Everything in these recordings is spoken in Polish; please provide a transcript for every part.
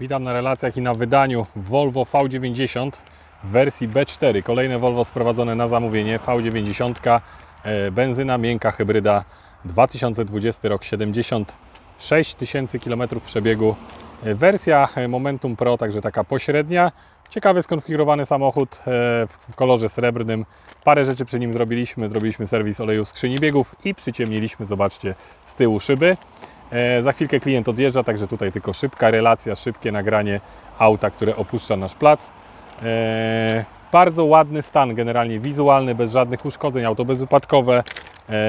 Witam na relacjach i na wydaniu Volvo V90 w wersji B4. Kolejne Volvo sprowadzone na zamówienie V90, e, benzyna miękka hybryda 2020 rok 76 tysięcy km przebiegu. E, Wersja e, Momentum Pro, także taka pośrednia. Ciekawy skonfigurowany samochód w w kolorze srebrnym. Parę rzeczy przy nim zrobiliśmy. Zrobiliśmy serwis oleju skrzyni biegów i przyciemniliśmy, zobaczcie, z tyłu szyby. E, Za chwilkę klient odjeżdża, także tutaj tylko szybka relacja, szybkie nagranie auta, które opuszcza nasz plac. E, Bardzo ładny stan generalnie wizualny, bez żadnych uszkodzeń, auto bezwypadkowe,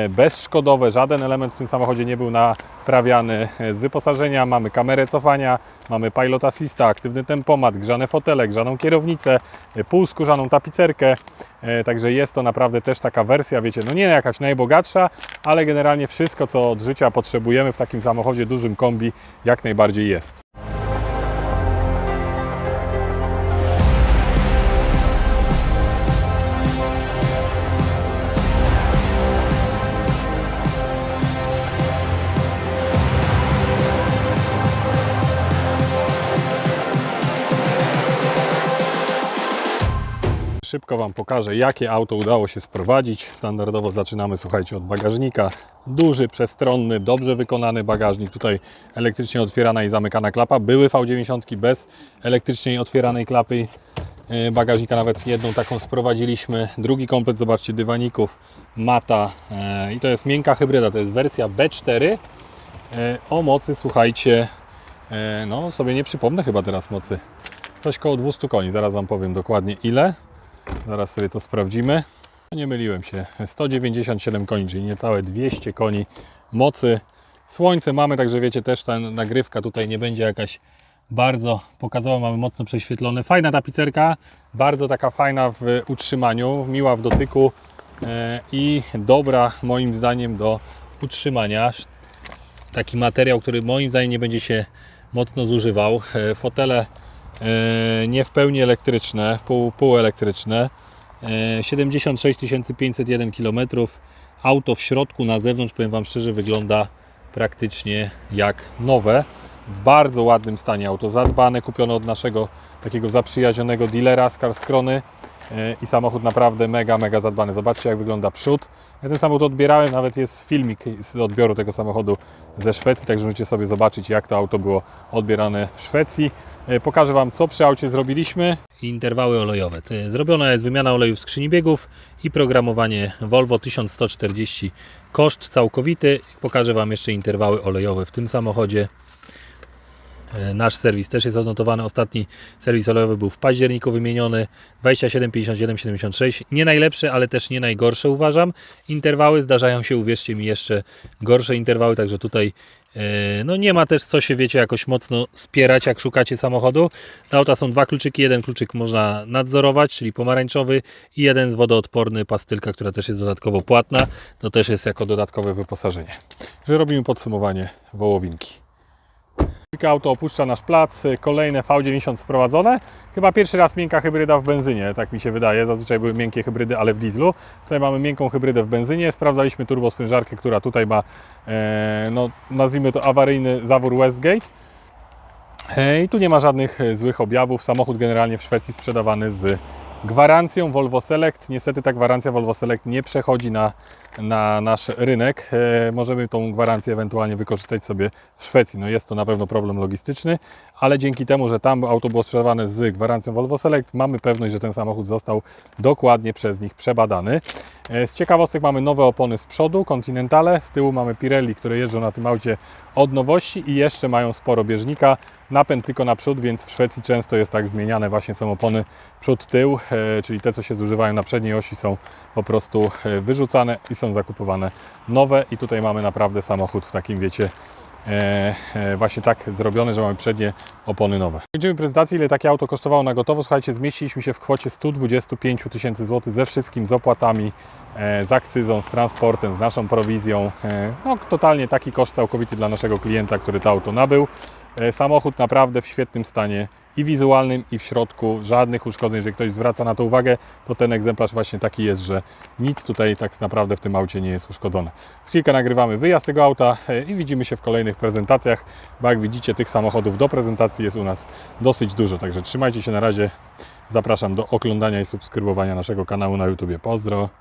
bezszkodowe, żaden element w tym samochodzie nie był naprawiany e, z wyposażenia. Mamy kamerę cofania, mamy pilot assista, aktywny tempomat, grzane fotele, grzaną kierownicę, e, półskórzaną tapicerkę, E, Także jest to naprawdę też taka wersja, wiecie, no nie jakaś najbogatsza, ale generalnie wszystko, co od życia potrzebujemy w takim samochodzie dużym kombi, jak najbardziej jest. Szybko Wam pokażę, jakie auto udało się sprowadzić. Standardowo zaczynamy, słuchajcie, od bagażnika. Duży, przestronny, dobrze wykonany bagażnik. Tutaj elektrycznie otwierana i zamykana klapa. Były V90 bez elektrycznie otwieranej klapy e, bagażnika. Nawet jedną taką sprowadziliśmy. Drugi komplet, zobaczcie, dywaników, mata. e, I to jest miękka hybryda, to jest wersja B4 e, o mocy, słuchajcie, no sobie nie przypomnę chyba teraz mocy. Coś koło 200 koni, zaraz Wam powiem dokładnie ile. Zaraz sobie to sprawdzimy. Nie myliłem się. 197 koni, czyli niecałe 200 koni mocy. Słońce mamy, także wiecie, też ta nagrywka tutaj nie będzie jakaś bardzo pokazowa. Mamy mocno prześwietlone. Fajna tapicerka, bardzo taka fajna w utrzymaniu, miła w dotyku e, i dobra moim zdaniem do utrzymania. Taki materiał, który moim zdaniem nie będzie się mocno zużywał. E, Fotele nie w pełni elektryczne, pół, półelektryczne. E, 76 501 km. Auto w środku, na zewnątrz, powiem Wam szczerze, wygląda praktycznie jak nowe. W bardzo ładnym stanie auto, zadbane, kupione od naszego takiego zaprzyjaźnionego dealera z Karskrony E, i samochód naprawdę mega, mega zadbany. Zobaczcie jak wygląda przód. Ja ten samochód odbierałem, nawet jest filmik z odbioru tego samochodu ze Szwecji, także możecie sobie zobaczyć jak to auto było odbierane w Szwecji. E, Pokażę Wam co przy aucie zrobiliśmy. Interwały olejowe. Zrobiona jest wymiana oleju w skrzyni biegów i programowanie Volvo 1140. Koszt całkowity. Pokażę Wam jeszcze interwały olejowe w tym samochodzie. E, Nasz serwis też jest odnotowany. Ostatni serwis olejowy był w październiku wymieniony. 27, 57, 76. Nie najlepsze, ale też nie najgorsze uważam. Interwały zdarzają się, uwierzcie mi, jeszcze gorsze interwały, także tutaj e, no nie ma też co się, wiecie, jakoś mocno spierać, jak szukacie samochodu. Na auta są dwa kluczyki. Jeden kluczyk można nadzorować, czyli pomarańczowy i jeden wodoodporny, pastylka, która też jest dodatkowo płatna. To też jest jako dodatkowe wyposażenie. Że robimy podsumowanie wołowinki. Kilka auto opuszcza nasz plac, kolejne V90 sprowadzone. Chyba pierwszy raz miękka hybryda w benzynie, tak mi się wydaje. Zazwyczaj były miękkie hybrydy, ale w dieslu. Tutaj mamy miękką hybrydę w benzynie. Sprawdzaliśmy turbosprężarkę, która tutaj ma, e, no, nazwijmy to awaryjny zawór Westgate. E, I tu nie ma żadnych e, złych objawów. Samochód generalnie w Szwecji sprzedawany z gwarancją Volvo Select. Niestety ta gwarancja Volvo Select nie przechodzi na, na nasz rynek. E, możemy tą gwarancję ewentualnie wykorzystać sobie w Szwecji. No jest to na pewno problem logistyczny, ale dzięki temu, że tam auto było sprzedawane z gwarancją Volvo Select, mamy pewność, że ten samochód został dokładnie przez nich przebadany. E, Z ciekawostek mamy nowe opony z przodu, Continentale, z tyłu mamy Pirelli, które jeżdżą na tym aucie od nowości i jeszcze mają sporo bieżnika, napęd tylko naprzód, więc w Szwecji często jest tak zmieniane, właśnie są opony przód-tył, czyli te, co się zużywają na przedniej osi są po prostu e, wyrzucane i są zakupowane nowe i tutaj mamy naprawdę samochód w takim, wiecie, e, e, właśnie tak zrobione, że mamy przednie opony nowe. Kończymy prezentację, ile takie auto kosztowało na gotowo. Słuchajcie, zmieściliśmy się w kwocie 125 tysięcy złotych ze wszystkim, z opłatami, e, z akcyzą, z transportem, z naszą prowizją. E, no, totalnie taki koszt całkowity dla naszego klienta, który to auto nabył. E, Samochód naprawdę w świetnym stanie i wizualnym, i w środku. Żadnych uszkodzeń. Jeżeli ktoś zwraca na to uwagę, to ten egzemplarz właśnie taki jest, że nic tutaj tak naprawdę w tym aucie nie jest uszkodzone. Z chwilkę nagrywamy wyjazd tego auta e, i widzimy się w kolejnych prezentacjach, bo jak widzicie tych samochodów do prezentacji jest u nas dosyć dużo. Także trzymajcie się na razie. Zapraszam do oglądania i subskrybowania naszego kanału na YouTube. Pozdro!